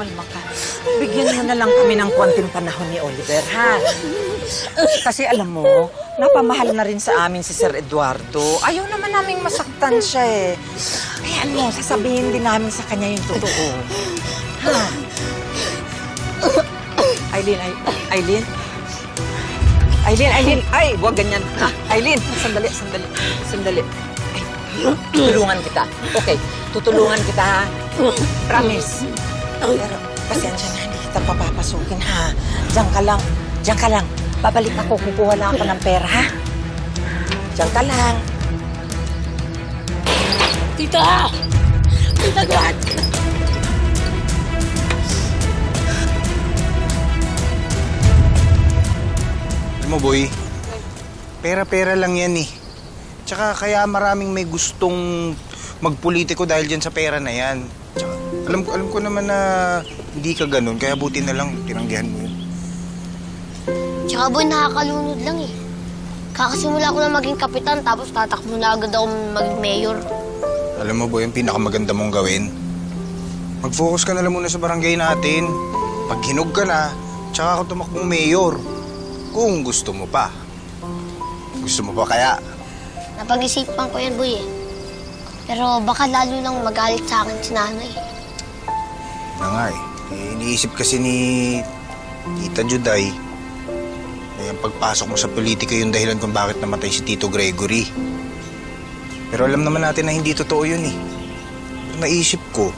Kalma ka. Bigyan mo na lang kami ng konting panahon ni Oliver, ha? Kasi alam mo, napamahal na rin sa amin si Sir Eduardo. Ayaw naman naming masaktan siya eh. Ayan mo, sasabihin din namin sa kanya yung totoo. Ha? Aileen, ay, Aileen? Aileen, Aileen, ay, huwag ganyan. Ha? Aileen, sandali, sandali, sandali. Ay, tutulungan kita. Okay, tutulungan kita, ha? Promise. Pero, pasensya na, hindi kita papapasukin, ha? Diyan ka lang. Diyan ka lang. Babalik ako, kukuha lang ako ng pera, ha? Diyan ka lang. Tita! Tita God! Alam mo, boy, pera-pera lang yan eh. Tsaka kaya maraming may gustong magpolitiko dahil dyan sa pera na yan. Alam ko, alam ko naman na hindi ka ganun, kaya buti na lang tinanggihan mo yun. Tsaka boy, nakakalunod lang eh. Kakasimula ko na maging kapitan tapos tatakbo na agad ako maging mayor. Alam mo, boy, ang pinakamaganda mong gawin, mag-focus ka na lang muna sa barangay natin. Pag hinog ka na, tsaka ako tumakbong mayor. Kung gusto mo pa. Gusto mo pa kaya? Napag-isipan ko yan, boy eh. Pero baka lalo lang magalit sa akin si nanay. Na nga eh. Eh, Iniisip kasi ni Tita Juday na yung pagpasok mo sa politika yung dahilan kung bakit namatay si Tito Gregory. Pero alam naman natin na hindi totoo yun eh. Pero naisip ko,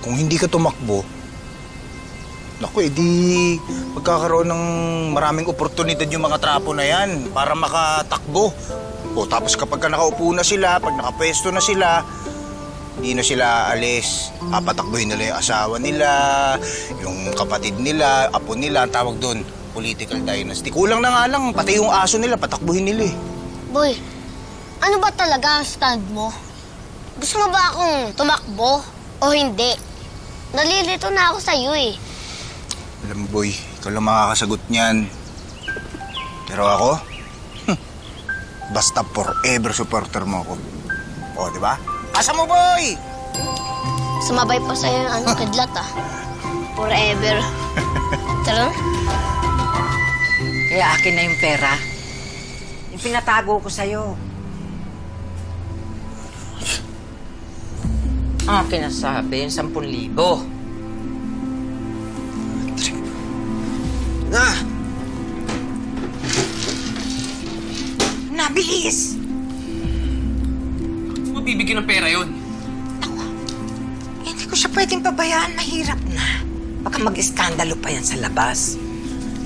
kung hindi ka tumakbo, naku, edi magkakaroon ng maraming oportunidad yung mga trapo na yan para makatakbo. O tapos kapag ka nakaupo na sila, pag nakapwesto na sila, hindi na sila alis. Papatakbuhin nila yung asawa nila, yung kapatid nila, apo nila, ang tawag doon, political dynasty. Kulang na nga lang, pati yung aso nila, patakbuhin nila eh. Boy, ano ba talaga ang stand mo? Gusto mo ba akong tumakbo o hindi? Nalilito na ako sa iyo eh. Alam mo boy, ikaw lang makakasagot niyan. Pero ako, hmm, basta forever supporter mo ako. O, di ba? Asa mo boy! Sumabay pa sa'yo yung ano, kidlat ah. Forever. Tara na. Kaya akin na yung pera. Yung pinatago ko sa'yo. Akin na sabi, yung 10,000. Na! Nabilis! Mabibigyan ng pera yon. Hindi ko siya pwedeng pabayaan. Mahirap na. Baka mag-iskandalo pa yan sa labas.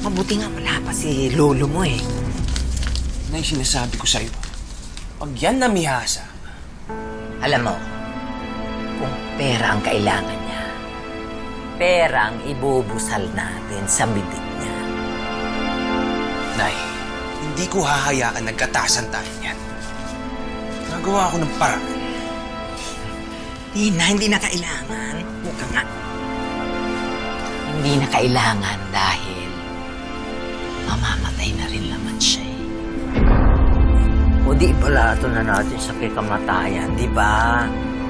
Mabuti nga wala pa si lolo mo eh. Na yung sinasabi ko sa'yo. Pag yan namihasa, Alam mo, kung pera ang kailangan niya, pera ang ibubusal natin sa bibig niya. Nay, hindi ko hahayaan nagkatasan tayo yan. Nagawa ako ng paraan. Hindi na, hindi na kailangan. Huwag ka nga. Hindi na kailangan dahil mamamatay na rin naman siya eh. O di balato na natin sa kikamatayan, di ba?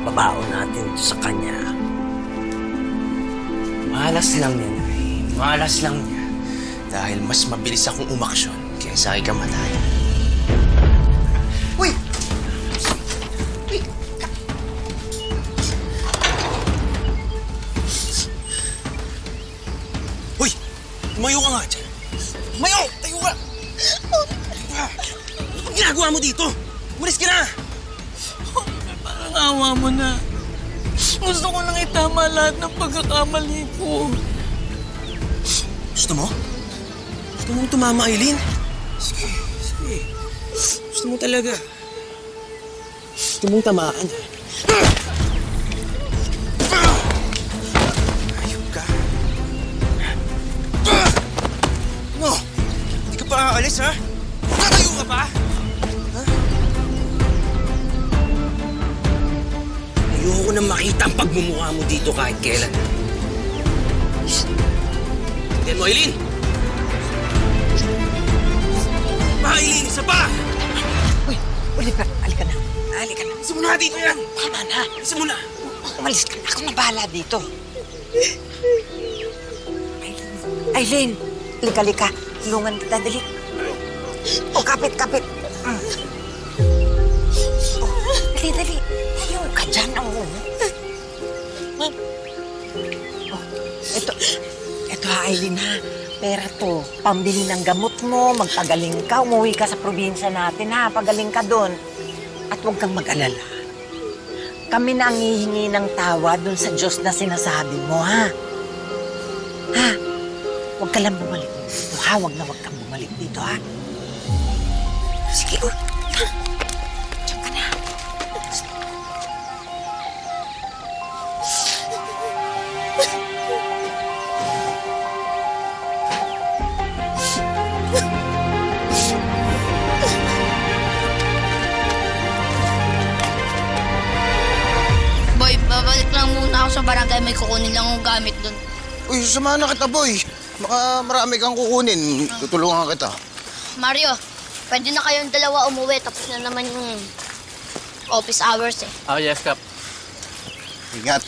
Babao natin sa kanya. Malas lang yan, Nay. Malas lang niya. Dahil mas mabilis akong umaksyon kaysa kay kamatayan. Umalis ka na! Parang awa mo na. Gusto ko nang itama lahat ng pagkakamali ko. Gusto mo? Gusto mong tumama, Aileen? Sige, sige. Gusto mo talaga. Gusto mong tamaan. Ayop ka. No! Hindi ka pa aalis, ha? Tatayo ka pa? Makita ang pagmumukha mo dito kahit kailan. Tingnan mo, Aileen! Pa, Aileen! Isa pa! Uy! Oliver, halika na. Halika na. Isa mo na dito yan! Tama na. Isa mo na! Umalis ka na. Ako na bahala dito. Aileen, lika-lika. Tulungan kita, dali. O, kapit, kapit. Mm. Oh, dali, dali. Ayaw ka dyan. Oh. Oh, ito, ito ha, Aileen ha. Pera to. Pambili ng gamot mo, magpagaling ka, umuwi ka sa probinsya natin ha. Pagaling ka doon. At huwag kang mag-alala. Kami na ang hihingi ng tawa doon sa Diyos na sinasabi mo, ha? Ha? Huwag ka lang bumalik dito, ha? Huwag na huwag kang bumalik dito, ha? Sige, oh. Ako sa barangay. May kukunin lang akong gamit doon. Uy, samahan na kita, boy. Baka marami kang kukunin. Tutulungan kita. Mario, pwede na kayong dalawa umuwi. Tapos na naman yung office hours eh. Oh, yes, Kap. Ingat.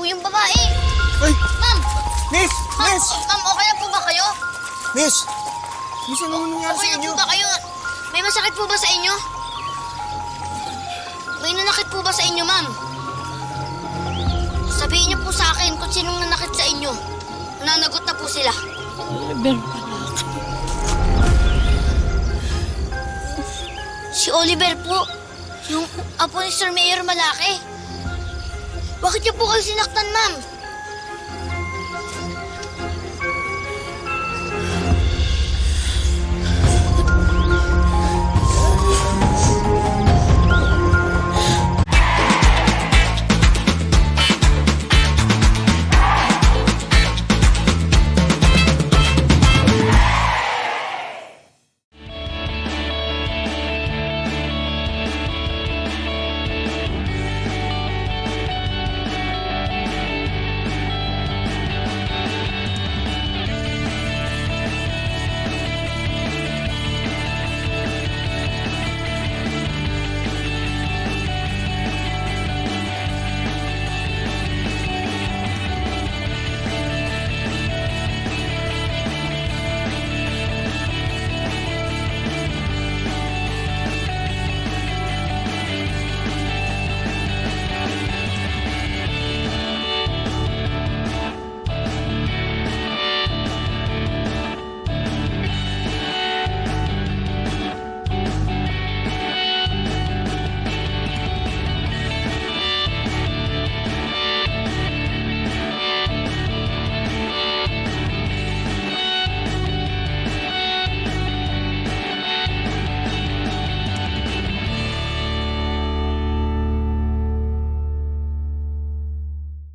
Uy, yung babae! Ay, Ma'am! miss! Ma'am, Miss! ma'am, okay na po ba kayo? Miss! Miss, ano nangyari Okay sa na inyo? po ba kayo? May masakit po ba sa inyo? May nanakit po ba sa inyo, ma'am? Sabihin niyo po sa akin kung sinong nanakit sa inyo. Nanagot na po sila. Oliver pala. Si Oliver po. Yung apo ni Sir Mayor Malaki. Bakit niyo po kayo sinaktan, ma'am?